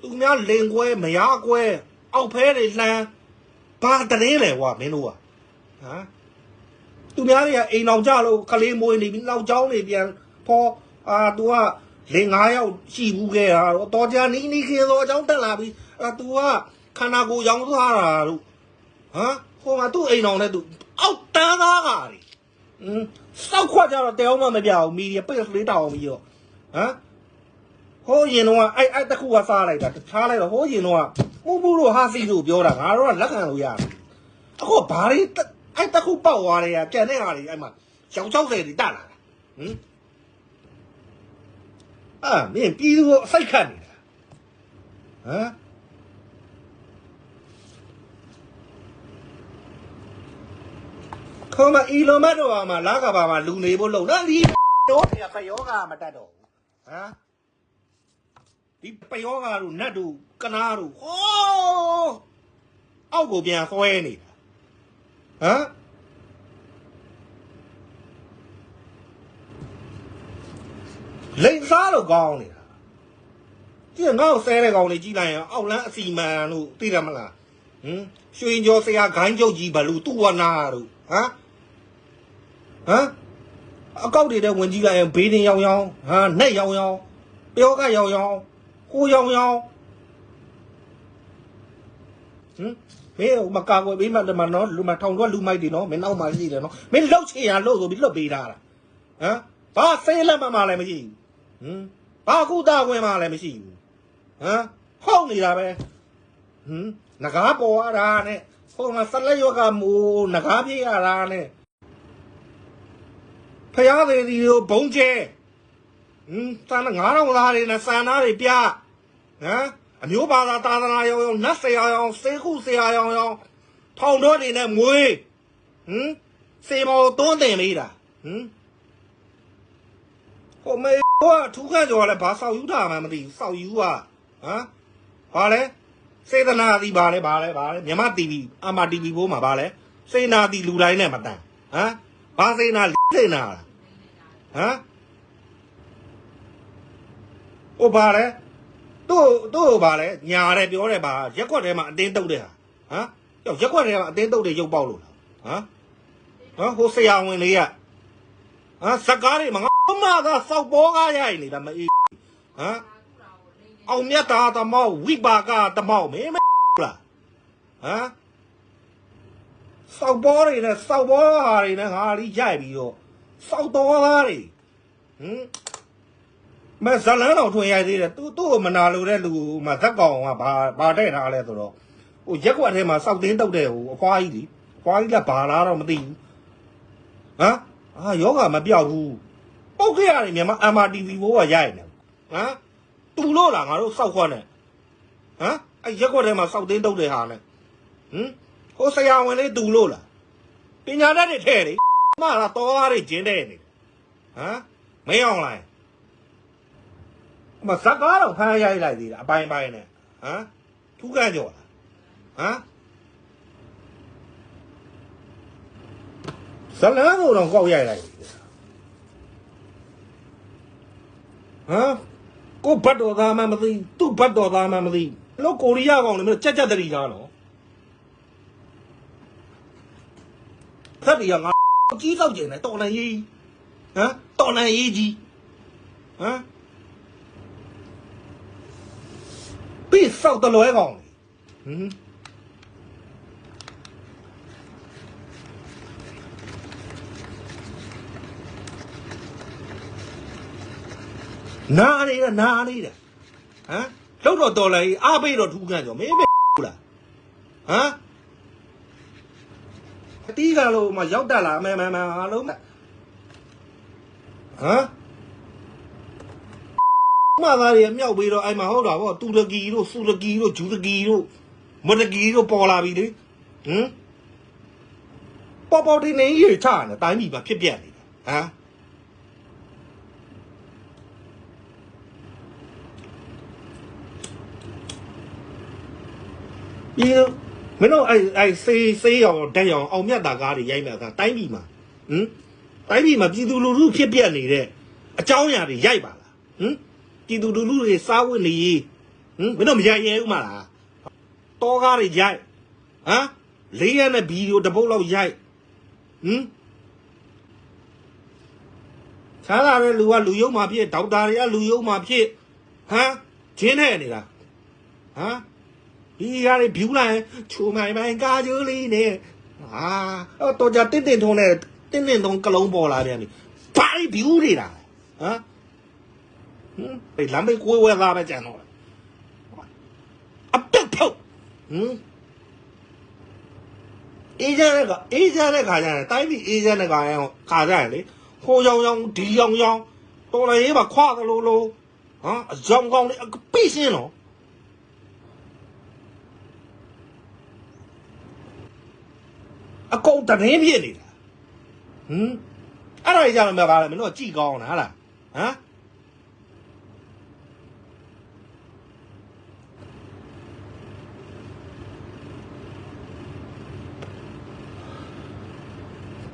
သူများလင်ကွဲမယားကွဲအောက်ဖဲတွေလှမ်းဘာတရင်လဲကွာမင်းတို့ကဟမ်သူများတွေကအိမ်အောင်ကြလို့ကလေးမွေးနေပြီနောက်ကျောင်းနေပြန်ဖောအာ तू ကလင်9ယောက်ရှိဘူးခဲ့တာတော့တော်ကြနီးနီးခင်သောအကြောင်းတက်လာပြီအာ तू ကခန္ဓာကိုယ်ရောင်းသွားတာတို့ဟမ်ဟိုမှာသူ့အိမ်အောင်နဲ့သူအောက်တန်းသားကတွေอืมစောက်ခွက်ကြတော့တဲအောင်မှမပြဘူးမီဒီယာပိတ်လေးတောင်ပြီးတော့ဟမ် ဟိုးရင်တော့အဲ့အဲ့တစ်ခုကစားလိုက်တာတခြားလိုက်တော့ဟိုးရင်တော့ပူပူလို့ဟာစီလို့ပြောတာငါတို့ကလက်ခံလို့ရတယ်အခုဘာတွေအဲ့တစ်ခုပေါက်သွားတယ်ကကြံတဲ့ဟာတွေအဲ့မှာရောင်60တွေတက်လာတာဟင်အာမင်းပြည်သူကိုအစိုက်ခတ်နေတာဟမ်ခေါမအီလိုမတ်တော့မှာလာကဘာမှာလူနေဖို့လုံနော်ဒီတော့တဖယောကမတတ်တော့ဘူးဟမ် ဒီပယောဂါတို့နတ်တို့ကနာတို့ဟောအောက်ကိုပြန်ဆွဲနေတာဟမ်လိန်စားတော့ကောင်းနေတာဒီငါ့ကိုဆဲတဲ့ကောင်လေးကြီးလိုက်ရင်အောက်လန်းအစီမံလို့သိတယ်မလားဟမ်ရွှေကျော်ဆရာဂိုင်းကျုပ်ကြီးဘလူတူဝနာတို့ဟမ်ဟမ်အကောက်တွေတဲ့ဝင်ကြီးလိုက်ရင်ဘေးတင်ရောင်ရောင်ဟမ်နဲ့ရောင်ရောင်ပြောကရောင်ရောင် ကိုရောင်ရောင်ဟမ်မင်းမကာကွယ်ပေးမှတမနော်လူမထောင်တော့လူမိုက်တယ်နော်မင်းနောက်မှရှိတယ်နော်မင်းလှုပ်ချင်ရလှုပ်ဆိုပြီးလွတ်ပေးတာလားဟမ်ဘာဆေးလက်မမလည်းမရှိဘူးဟမ်ဘာကုသခွင့်မလည်းမရှိဘူးဟမ်ဟောက်နေတာပဲဟမ်ငကားပေါ်ရတာနဲ့ဟိုမှာဆက်လက်ယောဂမူငကားပြေးရတာနဲ့ဖယားသေးဒီကိုဘုံကျဲ ဟင်းတန်9000သားတွေနဲ့စံသားတွေပြဟမ်အမျိုးဘာသာသာသနာရောင်ရောင်နတ်ဆရာရောင်စေခုဆရာရောင်ရောင်ထောင်တော်တွေနဲ့မွေးဟမ်စေမောတွန်းတင်လေးတာဟမ်ဟိုမေဟိုကထူးခန့်ကျော်ကလည်းဘာဆောက်ယူတာမှမသိဘူးဆောက်ယူကဟမ်ဘာလဲစေတနာသည်ဘာလဲဘာလဲဘာလဲမြမ TV အမ TV ဘိုးမှာဘာလဲစေနာသည်လူတိုင်းနဲ့မတန်ဟမ်ဘာစေနာစေနာလားဟမ် ဟိုဘာလဲသူ့သူ့ဟိုဘာလဲညာတယ်ပြောတယ်ဘာရက်ွက်ထဲမှာအတင်းတုတ်တဲ့ဟာဟမ်ယောက်ရက်ွက်ထဲမှာအတင်းတုတ်တဲ့ရုပ်ပေါက်လို့လားဟမ်ဟမ်ဟိုဆရာဝန်လေးကဟမ်စကားတွေမှာငါမသာစောက်ပေါ်ကားရိုက်နေတာမအေးဟမ်အောင်မြတ်တာတမောက်ဝိပါကတမောက်မင်းမလားဟမ်စောက်ပေါ်တွေနဲ့စောက်ပေါ်ဟာတွေနဲ့ငါလီရိုက်ပြီးတော့စောက်တော်သားတွေဟမ် မဇလန်းတော်ထွင်ရိုက်သေးတယ်သူသူ့ကိုမနာလို့တဲ့လူမဇက်ကောင်ကဘာဘာတဲ့ထားလဲဆိုတော့ဟိုရက်ကွက်ထဲမှာစောက်တင်းတုတ်တဲ့ဟိုအဖွားကြီးလေအဖွားကြီးကဘာလားတော့မသိဘူးဟမ်အာယောဂမပြောက်ဘူးပုတ်ခဲ့ရတယ်မြန်မာ MRTV ဘိုးကရိုက်နေဟမ်တူလို့လားငါတို့စောက်ခွက်နဲ့ဟမ်အဲ့ရက်ကွက်ထဲမှာစောက်တင်းတုတ်တဲ့ဟာနဲ့ဟမ်ဟိုဆရာဝန်လေးတူလို့လားပညာတတ်တွေထဲလေမလားတော်သားတွေကျင်းတဲ့နေဟမ်မင်းအောင်လိုက် မဇက်ကားတော့ဖမ်းရိုက်လိုက်သေးတာအပိုင်းပိုင်းနဲ့ဟမ်ထူးကန်းကြော်လားဟမ်ဇလန်းကိုတော့ကောက်ရိုက်လိုက်သေးတယ်ဟမ်ကိုဘတ်တော်သားမှမသိသူ့ဘတ်တော်သားမှမသိလို့ကိုရီးယားကောင်လည်းမကြက်ကြက်တရီသားနော်သက်တီကငါကြီးတော့ကျင်တယ်တော်လန်ကြီးဟမ်တော်လန်ကြီးကြီးဟမ် ပြီးစောက်တလွဲကောင်ဟင်နားနေတာနားနေတာဟမ်လောက်တော့တော်လိုက်အားပေးတော့ထူးခန့်ကြောမင်းပဲဘူးလားဟမ်အတီးကလို့မရောက်တက်လာမဲမဲမဲအားလုံးဟမ် မသားတွေမြောက်ပြီးတော့အဲ့မှာဟုတ်တာဗောတူရကီတို့ဆူရကီတို့ဂျူရကီတို့မတကီတို့ပေါ်လာပြီလေဟမ်ပေါ်ပေါ်တင်းနေရေချနေတိုင်းပြည်မှာဖြစ်ပြနေတာဟမ်ဒီမင်းတို့အဲ့အဲ့စေးစေးရောင်တက်ရောင်အောင်မြတ်တာကားတွေရိုက်မဲ့အခါတိုင်းပြည်မှာဟမ်တိုင်းပြည်မှာပြည်သူလူထုဖြစ်ပြနေတဲ့အကြောင်းအရာတွေရိုက်ပါလားဟမ် ပြည်သူလူထုတွေစားဝတ်နေရေးဟဟင်မင်းတို့မရိုက်ရဲဘူးမလားတောကားတွေရိုက်ဟမ်လေးရနဲ့ဗီဒီယိုတစ်ပုတ်လောက်ရိုက်ဟင်ဆားလာတဲ့လူကလူယုံမှဖြစ်ဒေါက်တာတွေကလူယုံမှဖြစ်ဟမ်ဂျင်းနဲ့နေတာဟမ်ဒီကတွေဖြူလိုက်ချူမိုင်မိုင်ကာဂျိုးလေးနဲ့ဟာတော့တော်ကြတင်းတင်းထုံးနဲ့တင်းတင်းထုံးကလုံးပေါ်လာပြန်ပြီဘာတွေဖြူနေတာဟမ် ဟင်ဒီလမ်းမေးကိုယ်ဝဲလာပဲကြံတော့အပြုတ်ဖြုတ်ဟင်အေးကြတဲ့ကအေးကြတဲ့ခါကျရင်တိုင်းပြည်အေးကြတဲ့ခါရင်ခါကြရင်လေဟိုရောင်ရောင်ဒီရောင်ရောင်တော်လည်းရေးပါခွာသလိုလိုဟမ်အကြောင်ကောင်းလေးအပိရှင်းတော့အကုန်တရင်ဖြစ်နေတာဟမ်အဲ့ဒါကြီးကြတော့မပါလဲမင်းတို့ကကြည်ကောင်းတာဟာလားဟမ်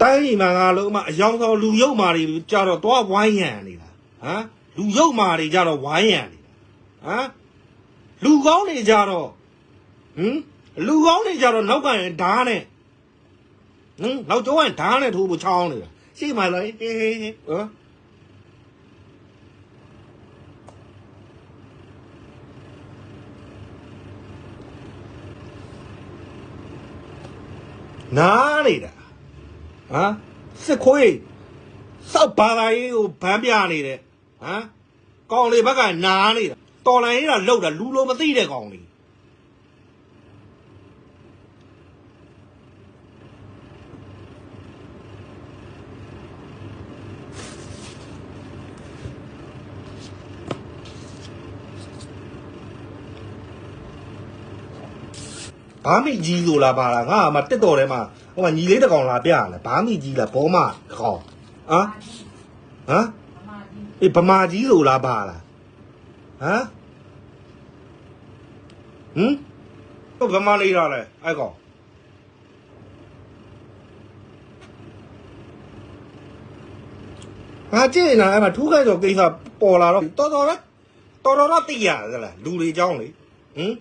တိုင်းပြည်မှာငါလုံးမအယောင်ဆောင်လူရုပ်မာတွေကြတော့သွားဝိုင်းရံနေတာဟမ်လူရုပ်မာတွေကြတော့ဝိုင်းရံနေတာဟမ်လူကောင်းတွေကြတော့ဟမ်လူကောင်းတွေကြတော့နောက်ကရင်ဓားနဲ့ဟမ်နောက်ကျောင်းကဓားနဲ့ထိုးဖို့ချောင်းနေတာရှိမှလားဟေးဟေးဟေးဟမ်နားနေတာ ဟမ်စစ်ခွေးစောက်ဘာသာရေးကိုဗန်းပြနေတယ်ဟမ်ကောင်လေးဘက်ကနားနေတာတော်လိုင်းရေးတာလှုပ်တာလူလိုမသိတဲ့ကောင်လေး ဘာမိကြီးလို့လားပါလားငါကမှတက်တော်ထဲမှာဟိုမှာညီလေးတစ်ကောင်လာပြရတယ်ဘာမိကြီးလားဘောမတစ်ကောင်ဟမ်ဟမ်အေးဗမာကြီးလို့လားပါလားဟမ်ဟမ်တော့ဗမာလေးရလဲအဲ့ကောင်ငါကြည့်နေတာအဲ့မှာထူးခိုင်းတော့ကိစ္စပေါ်လာတော့တော်တော်တော့တော်တော်တော့သိရတယ်လားလူတွေเจ้าလေဟမ်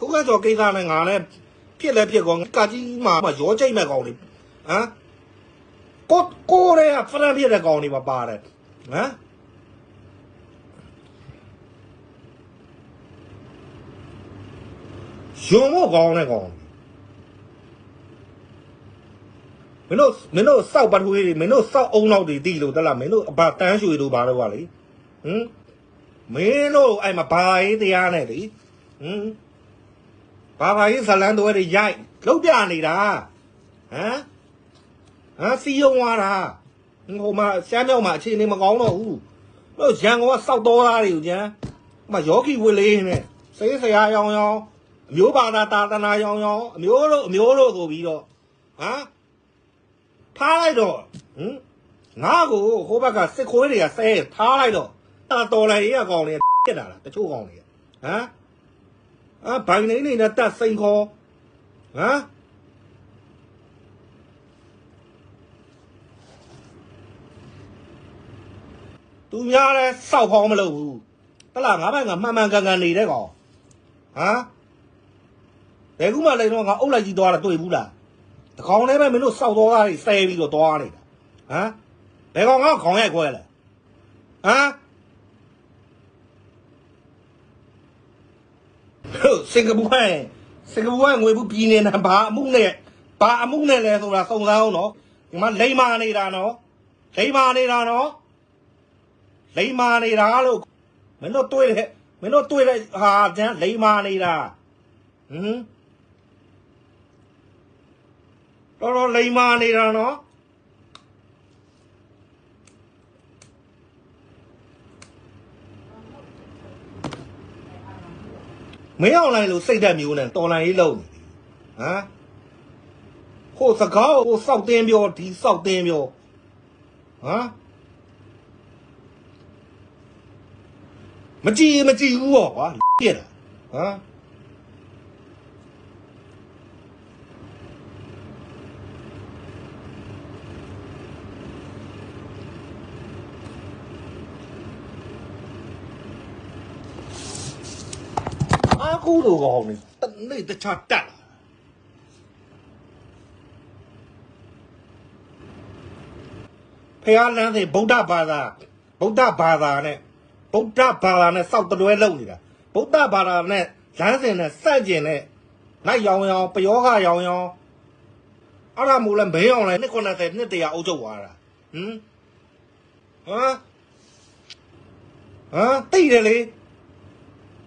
ထူးခိုင်းတော့ကိစ္စနဲ့ငါလည်းဖြစ်လဲဖြစ်ကောကာကြီးမှာရောကြိတ်မဲ့ကောင်လေဟမ်ကိုကိုရဲဖရန်ဖြစ်တဲ့ကောင်တွေမှာပါတယ်ဟမ်ယုံမို့ကောင်းတဲ့ကောင်မင်းတို့မင်းတို့စောက်ပတ်ထွေးတွေမင်းတို့စောက်အုံနောက်တွေတီးလို့တလားမင်းတို့အဘတန်းရွှေတို့ဘာလို့ကလေဟမ်မင်းတို့အဲ့မှာဘာရေးတရားနဲ့လေဟမ် ဘာဘာရေးဇလန်တွေတွေရိုက်လုံးပြနေတာဟမ်ဟမ်စီယုံသွားတာဟိုမှာရှမ်းမြောက်မှာအခြေအနေမကောင်းတော့ဘူးတို့ရန်ကုန်ကစောက်တော်သားတွေကိုကျန်ဟိုမှာယောဂီဝေလေးနဲ့စေးစရာရောင်ရောင်အမျိုးဘာသာတာသနာရောင်ရောင်အမျိုးတို့အမျိုးတို့ဆိုပြီးတော့ဟမ်ထားလိုက်တော့ဟမ်ငါ့ကိုဟိုဘက်ကစစ်ခွေးတွေကဆဲထားလိုက်တော့တော်လိုက်ရေးကောင်တွေဖြစ်တာလားတချို့ကောင်တွေဟမ် အာဘိုင်နေနေနဲ့တတ်စိန်ခေါ်ဟမ်သူများလဲစောက်ဖောင်းမလုပ်ဘူးတလားငါးဘက်ကမှန်မှန်ကန်ကန်နေတဲ့ကောင်ဟမ်ဘယ်ခုမှလည်းတော့ငါအုပ်လိုက်ကြီးသွားတာတွေ့ဘူးလားတကောင်လည်းပဲမင်းတို့စောက်သွားတာတွေဆဲပြီးတော့သွားနေတာဟမ်ဘယ်ကောင်ကခေါင်းရိုက်ခွဲလဲဟမ် ဟုတ်စင်ကာပူကစင်ကာပူကငွေဘူးပြည်နေတာဘာအမှုနဲ့ဘာအမှုနဲ့လဲဆိုတာစုံစမ်းအောင်နော်ဒီမှာလိမ္မာနေတာနော်လိမ္မာနေတာနော်လိမ္မာနေတာလို့မင်းတို့တွေးတယ်မင်းတို့တွေးတဲ့ဟာကျန်လိမ္မာနေတာဟမ်တော်တော်လိမ္မာနေတာနော် မင်းအောင်လိုက်လို့စိတ်ဓာတ်မျိုးနဲ့တော်လိုင်းရေးလုံးဟမ်ဟိုစကားကိုစောက်တင်းပြောဒီစောက်တင်းပြောဟမ်မကြည်မကြည်ဘူးပေါ့ကွာပြက်တာဟမ် ခုလိုကောင်နေတနေ့တခြားတက်လာဖះလန်းစဉ်ဗုဒ္ဓဘာသာဗုဒ္ဓဘာသာနဲ့ဗုဒ္ဓဘာသာနဲ့စောက်တလွဲလုပ်နေတာဗုဒ္ဓဘာသာနဲ့လမ်းစဉ်နဲ့စန့်ကျင်နဲ့လိုက်ရောင်ရောင်ပယောဂရောင်ရောင်အဲ့ဒါမို့လဲမဲအောင်လဲနှစ်90နှစ်တရာအုပ်ချုပ်သွားတာဟမ်ဟမ်ဟမ်တိတ်တယ်လေ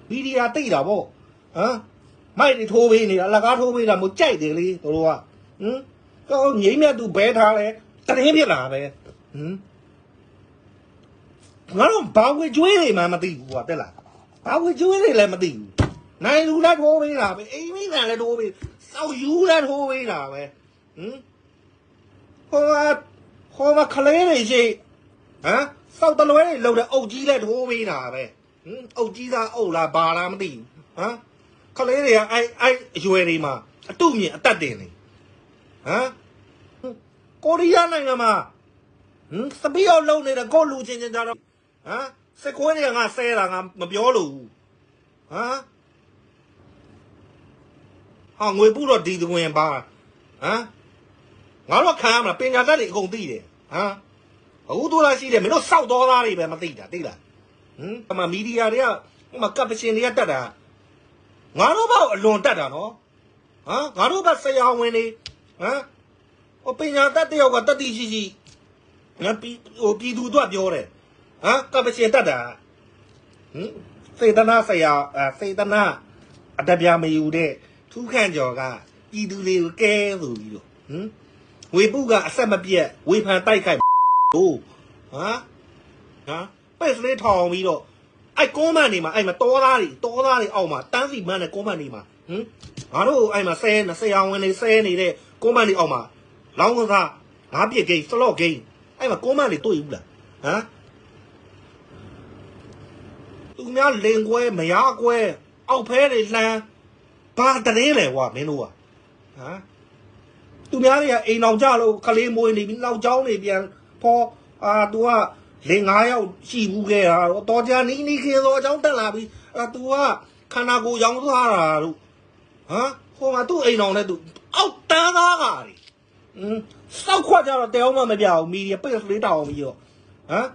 မီဒီယာတိတ်တာပေါ့ ဟမ်မိုက်တွေထိုးပေးနေတာအလကားထိုးပေးတာမို့ကြိုက်တယ်လေတို့ကဟမ်ကောငိမ့်မြတ်သူဘဲထားလဲတရင်ဖြစ်လာပဲဟမ်ငါတို့ဘာဝေကျွေးတွေမှမသိဘူးကွာတက်လားဘာဝေကျွေးတွေလည်းမသိဘူးနိုင်လူလည်းထိုးပေးတာပဲအိမ်မိကလည်းထိုးပေးစောက်ယူလည်းထိုးပေးတာပဲဟမ်ဟိုကဟိုကခလေးတွေရှိဟမ်စောက်တလွဲတွေလုံတဲ့အုပ်ကြီးလည်းထိုးပေးတာပဲဟမ်အုပ်ကြီးသားအုပ်လားဘာလားမသိဘူးဟမ် ခလေးတွေကအဲ့အဲ့အရွယ်တွေမှာအတုမြင်အတက်တင်နေဟမ်ကိုရီးယားနိုင်ငံမှာဟမ်စပီးအောင်လုံနေတဲ့ကိုလူချင်းချင်းကြတော့ဟမ်စကွဲတွေကငါဆဲတာငါမပြောလို့ဘူးဟမ်ဟာငွေပုတော့ဒီတကွင်ပါဟမ်ငါတို့ခံရမလားပညာတတ်တွေအကုန်သိတယ်ဟမ်အခုတို့လာရှိတယ်မင်းတို့စောက်တော်သားတွေပဲမသိတာသိလားဟမ်အမမီဒီယာတွေကဟိုမှာကပ်ပရှင်တွေကတက်တာ ငါတို့ဘောက်အလွန်တက်တာနော်ဟမ်ငါတို့ဘက်ဆရာဝန်တွေဟမ်ဟိုပညာတတ်တယောက်ကတတိရှိရှိငါပြီးဟိုပြည်သူတို့ပြောတယ်ဟမ်ကပ်ပရှင်တက်တာဟမ်စေတနာဆရာအဲစေတနာအတပြာမယူတဲ့ထူးခန့်ကျော်ကပြည်သူတွေကိုကဲဆိုပြီးတော့ဟမ်ဝေပုကအဆက်မပြတ်ဝေဖန်တိုက်ခိုက်ဟိုဟမ်ဟမ်ပဲ့စလေးထောင်ပြီးတော့ အဲ့ကုန်းမန်နေမှာအဲ့မှာတောသားတွေတောသားတွေအောက်မှာတန်းစီမန်းတဲ့ကုန်းမန်နေမှာဟမ်ငါတို့အဲ့မှာဆဲဆရာဝန်တွေဆဲနေတဲ့ကုန်းမန်တွေအောက်မှာလောင်းကစားငါးပြစ်ဂိမ်းစလော့ဂိမ်းအဲ့မှာကုန်းမန်တွေတွေ့ဘူးလားဟမ်သူများလင်ကွဲမရကွဲအောက်ဖဲတွေလှမ်းဘာတရင်လဲကွာမင်းတို့ကဟမ်သူများတွေကအိမ်အောင်ကြလို့ခလေးမွေးနေပြီးနောက်ကျောင်းနေပြန်ဖော်အာ तू က လင်9ယောက်ရှိဘူးခဲ့တာတော့ကြာနီးနီးခင်းသောအကြောင်းတက်လာပြီးအာ तू ကခန္ဓာကိုယ်ရောင်းသွားတာလို့ဟမ်ဟိုမှာသူ့အိမ်အောင်နဲ့သူအောက်တန်းသားကတွေอืมစောက်ခွက်ကြတော့တဲအောင်မှမပြဘူးမီဒီယာပိတ်လေးတောင်းပြီးတော့ဟမ်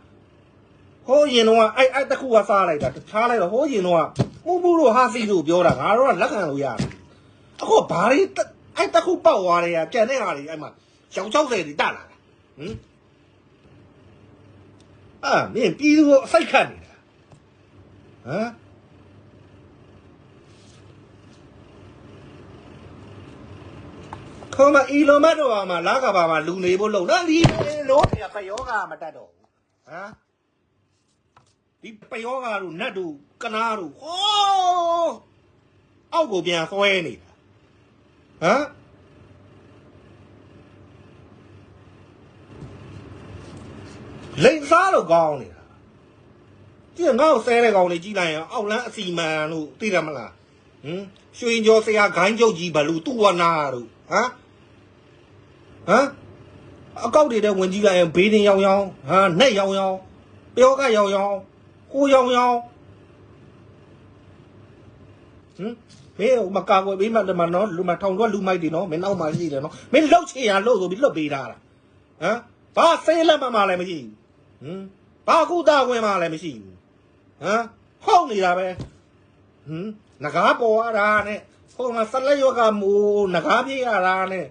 ဟိုရင်တော့အဲ့အဲ့တခုကစားလိုက်တာတခြားလိုက်တော့ဟိုရင်တော့မှုမှုတို့ဟာစီတို့ပြောတာငါတို့ကလက်ခံလို့ရတယ်အခုဘာတွေအဲ့တခုပေါက်သွားတယ်ကကြံတဲ့ဟာတွေအဲ့မှာရောင်60တွေတက်လာတာဟမ် အာမင်းပြည်သူကိုအစိတ်ခတ်နေတာဟမ်ခေါမအီလိုမတ်တော့မှာလာကဘာမှာလူနေဖို့လုံနော်ဒီလို့ပြပယောဂမတတ်တော့ဘူးဟမ်ဒီပယောဂတို့နတ်တို့ကနာတို့ဟောအောက်ကိုပြန်ဆွဲနေတာဟမ် လိန်စားတော့ကောင်းနေတာကြည့်ငါ့ကိုဆဲတဲ့ကောင်လေးကြီးလိုက်ရင်အောက်လန်းအစီမံလို့သိတယ်မလားဟမ်ရွှေကျော်ဆရာဂိုင်းကျုပ်ကြီးဘလူတူဝနာတို့ဟမ်ဟမ်အကောက်တွေတဲ့ဝင်ကြီးလိုက်ရင်ဘေးတင်ရောင်ရောင်ဟမ်နဲ့ရောင်ရောင်ပြောကရောင်ရောင်ဟိုရောင်ရောင်ဟမ်မင်းမကာကွယ်ပေးမှတမနော်လူမထောင်တော့လူမိုက်တွေနော်မင်းနောက်မှရှိတယ်နော်မင်းလှုပ်ချင်ရလှုပ်ဆိုပြီးလွတ်ပေးတာလားဟမ်ဘာဆေးလက်မမလည်းမရှိဘူး ဟမ်ဘာကုသဝင်မလည်းမရှိဘူးဟမ်ဟုတ်နေတာပဲဟမ်ငကားပေါ်ရတာနဲ့ဟိုမှာဆက်လက်ယောကမူငကားပြေးရတာနဲ့